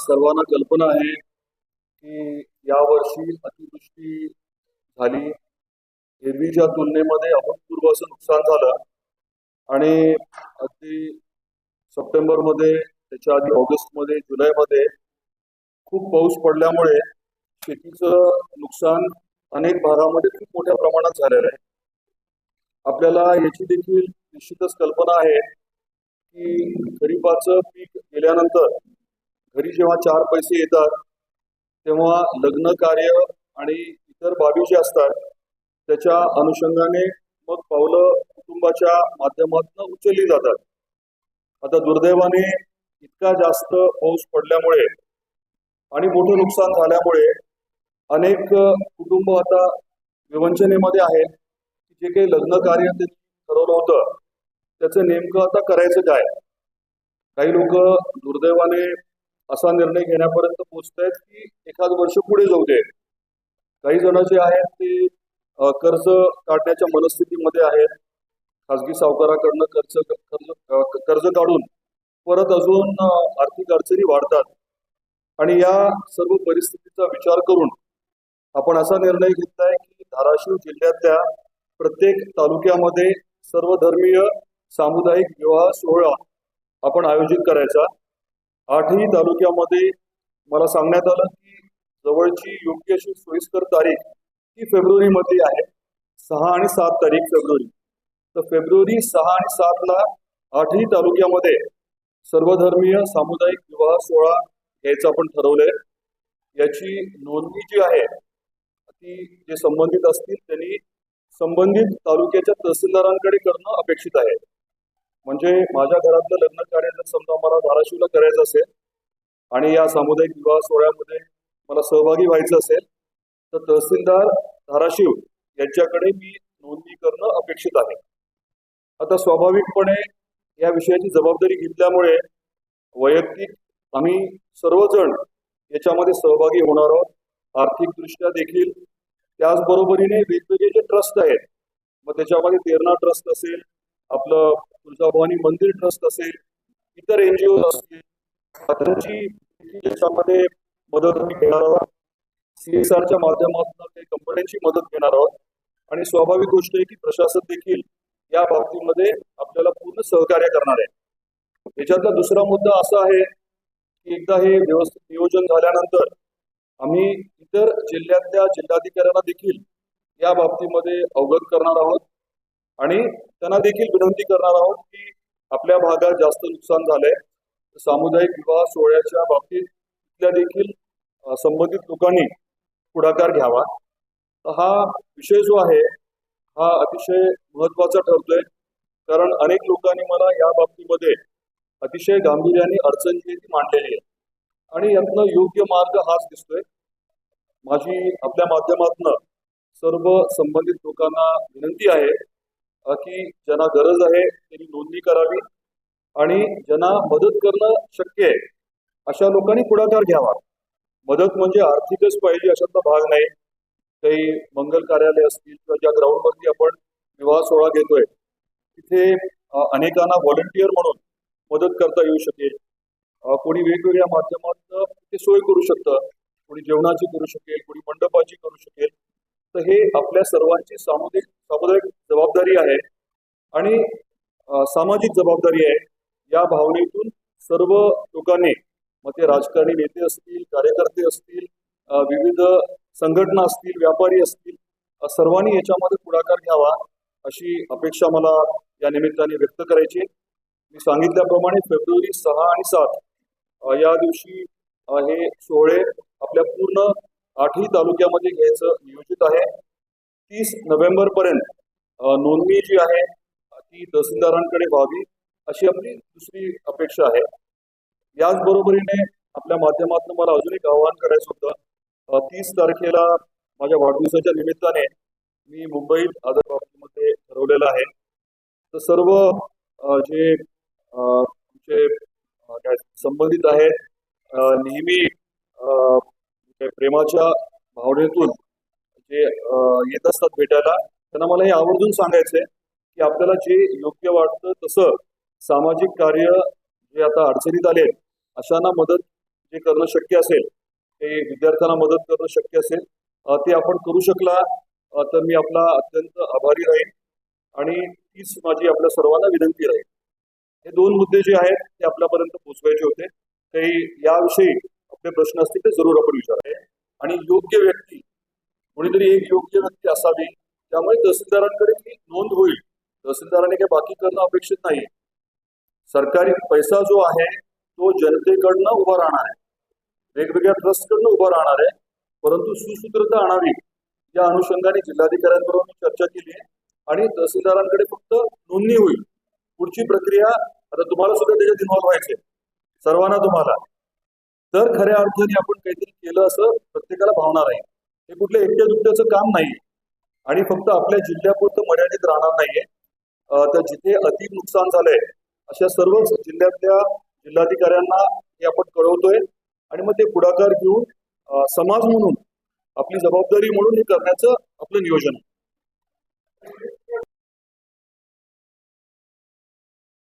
सर्वांना कल्पना आहे की यावर्षी अतिवृष्टी झाली. एरवीच्या तुलनेमध्ये अभूतपूर्व असं नुकसान झालं. आणि अगदी सप्टेंबरमध्ये त्याच्या आधी ऑगस्टमध्ये जुलैमध्ये खूप पाऊस पडल्यामुळे शेतीचं नुकसान अनेक भागामध्ये खूप मोठ्या प्रमाणात झालेलं आहे. आपल्याला याची देखील निश्चितच कल्पना आहे की खरीपाचं पीक गेल्यानंतर घरी जेव्हा चार पैसे येतात तेव्हा लग्न कार्य आणि इतर बाबी ज्या असतात त्याच्या अनुषंगाने मग पावलं कुटुंबाच्या माध्यमातून उचलली जातात. आता दुर्दैवाने इतका जास्त पाऊस पडल्यामुळे आणि मोठं नुकसान झाल्यामुळे अनेक कुटुंब आता विवंचनेमध्ये आहेत की जे काही लग्न कार्य त्यांनी ठरवलं होतं त्याचं नेमकं आता करायचं काय? काही लोक दुर्दैवाने असा निर्णय घेण्यापर्यंत पोहोचतायत की एखाद वर्ष पुढे जाऊ दे. काही जण जे आहेत ते कर्ज काढण्याच्या मनस्थितीमध्ये आहेत. खाजगी सावकाराकडनं कर्ज कर्ज कर्ज काढून परत अजून आर्थिक अडचणी वाढतात. आणि या सर्व परिस्थितीचा विचार करून आपण असा निर्णय घेतलाय की धाराशिव जिल्ह्यातल्या प्रत्येक तालुक्यामध्ये सर्वधर्मीय सामुदायिक विवाह सोहळा आपण आयोजित करायचा. आठही तालुक्यामध्ये मला सांगण्यात आलं की जवळची योग्य अशी सोयीस्कर तारीख ही फेब्रुवारीमधली आहे. सहा आणि सात तारीख फेब्रुवारी. तर फेब्रुवारी सहा आणि सातला आठही तालुक्यामध्ये सर्वधर्मीय सामुदायिक विवाह सोहळा घ्यायचं आपण ठरवलंय. याची नोंदणी जी आहे ती जे संबंधित असतील त्यांनी संबंधित तालुक्याच्या तहसीलदारांकडे करणं अपेक्षित आहे. म्हणजे माझ्या घरातलं लग्न कार्य जर समजा मला धाराशिवला करायचं असेल आणि या सामुदायिक विवाह सोहळ्यामध्ये मला सहभागी व्हायचं असेल तर तहसीलदार धाराशिव यांच्याकडे मी नोंदणी करणं अपेक्षित आहे. आता स्वाभाविकपणे या विषयाची जबाबदारी घेतल्यामुळे वैयक्तिक आम्ही सर्वजण याच्यामध्ये सहभागी होणार आहोत. आर्थिकदृष्ट्या देखील त्याचबरोबरीने वेगवेगळे जे ट्रस्ट आहेत मग त्याच्यामध्ये तेरणा ट्रस्ट असेल आपलं तुळजाभवानी मंदिर ट्रस्ट असेल इतर एनजीओ जी असतील त्यांची मदत घेणार आहोत. सीएसआरच्या माध्यमातून काही कंपन्यांची मदत घेणार आहोत. आणि स्वाभाविक गोष्ट आहे की प्रशासन देखील या बाबतीमध्ये आपल्याला पूर्ण सहकार्य करणार आहे. याच्यातला दुसरा मुद्दा असा आहे की एकदा हे व्यवस्थित नियोजन झाल्यानंतर आम्ही इतर जिल्ह्यातल्या जिल्हाधिकाऱ्यांना देखील या बाबतीमध्ये अवगत करणार आहोत. आणि त्यांना देखील विनंती करणार आहोत की आपल्या भागात जास्त नुकसान झालंय. सामुदायिक विवाह सोहळ्याच्या बाबतीत देखील संबंधित लोकांनी पुढाकार घ्यावा. हा विषय जो आहे हा अतिशय महत्त्वाचा ठरतोय. कारण अनेक लोकांनी मला या बाबतीमध्ये अतिशय गांभीर्याने अडचण जी मांडलेली आहे. आणि यातनं योग्य मार्ग हाच दिसतोय. माझी आपल्या माध्यमातून सर्व संबंधित लोकांना विनंती आहे की ज्यांना गरज आहे त्यांनी नोंदणी करावी आणि ज्यांना मदत करणं शक्य आहे अशा लोकांनी पुढाकार घ्यावा. मदत म्हणजे आर्थिकच पाहिजे अशातला भाग नाही. काही मंगल कार्यालय असतील किंवा ज्या ग्राउंडवरती आपण विवाह सोहळा घेतोय तिथे अनेकांना व्हॉलंटियर म्हणून मदत करता येऊ शकेल. कोणी वेगवेगळ्या माध्यमातून ते सोय करू शकतं. कोणी जेवणाची करू शकेल कोणी मंडपाची करू शकेल. तर हे आपल्या सर्वांची सामुदायिक सामुदायिक जबाबदारी आहे. आणि सामाजिक जबाबदारी आहे. या भावनेतून सर्व लोकांनी मग ते राजकारणी नेते असतील कार्यकर्ते असतील विविध संघटना असतील व्यापारी असतील सर्वांनी याच्यामध्ये पुढाकार घ्यावा अशी अपेक्षा मला या निमित्ताने व्यक्त करायची. मी सांगितल्याप्रमाणे फेब्रुवारी सहा आणि सात या दिवशी हे सोहळे आपल्या पूर्ण आठही तालुक्यामध्ये घ्यायचं नियोजित आहे. तीस नोव्हेंबर पर्यंत नोंदणी जी आहे ती तहसीलदारांकडे व्हावी अशी आपली दुसरी अपेक्षा आहे. याचबरोबरीने आपल्या माध्यमातून मला अजून एक आवाहन करायचं होतं. तीस तारखेला माझ्या वाढदिवसाच्या निमित्ताने मी मुंबईत आदर बाबतीमध्ये ठरवलेलं आहे. तर सर्व जे तुमचे काय संबंधित आहेत नेहमी प्रेमाच्या भावनेतून जे येत असतात भेटायला त्यांना मला हे आवर्जून सांगायचंय की आपल्याला जे योग्य वाटतं तसं सामाजिक कार्य जे आता अडचणीत आले अशांना मदत जे करणं शक्य असेल ते विद्यार्थ्यांना मदत करणं शक्य असेल ते आपण करू शकला तर मी आपला अत्यंत आभारी राहील आणि तीच माझी आपल्या सर्वांना विनंती राहील हे दोन मुद्दे जे आहेत ते आपल्यापर्यंत पोहोचवायचे होते. ते याविषयी आपले प्रश्न असतील ते जरूर आपण विचारावे आणि योग्य व्यक्ती कोणीतरी एक योग्य व्यक्ती असावी त्यामुळे तहसीलदारांकडे ती नोंद होईल. तहसीलदाराने काही बाकी करणं अपेक्षित नाही सरकारी पैसा जो आहे तो जनतेकडनं उभा राहणार आहे. वेगवेगळ्या ट्रस्टकडनं उभा राहणार आहे. परंतु सुसूत्रता आणावी या अनुषंगाने जिल्हाधिकाऱ्यांबरोबर मी चर्चा केली आहे. आणि तहसीलदारांकडे फक्त नोंदणी होईल. पुढची प्रक्रिया आता तुम्हाला सुद्धा त्याच्यात इन्व्हॉल्व्ह व्हायचे सर्वांना तुम्हाला. तर खऱ्या अर्थाने आपण काहीतरी केलं असं प्रत्येकाला भावणार आहे. हे कुठल्या एकट्या दुकट्याचं काम नाही आणि फक्त आपल्या जिल्ह्यापुरतं मर्यादित राहणार नाहीये. तर जिथे अति नुकसान झालंय अशा सर्वच जिल्ह्यातल्या जिल्हाधिकाऱ्यांना हे आपण कळवतोय. आणि मग ते पुढाकार घेऊन समाज म्हणून आपली जबाबदारी म्हणून हे करण्याचं आपलं नियोजन आहे.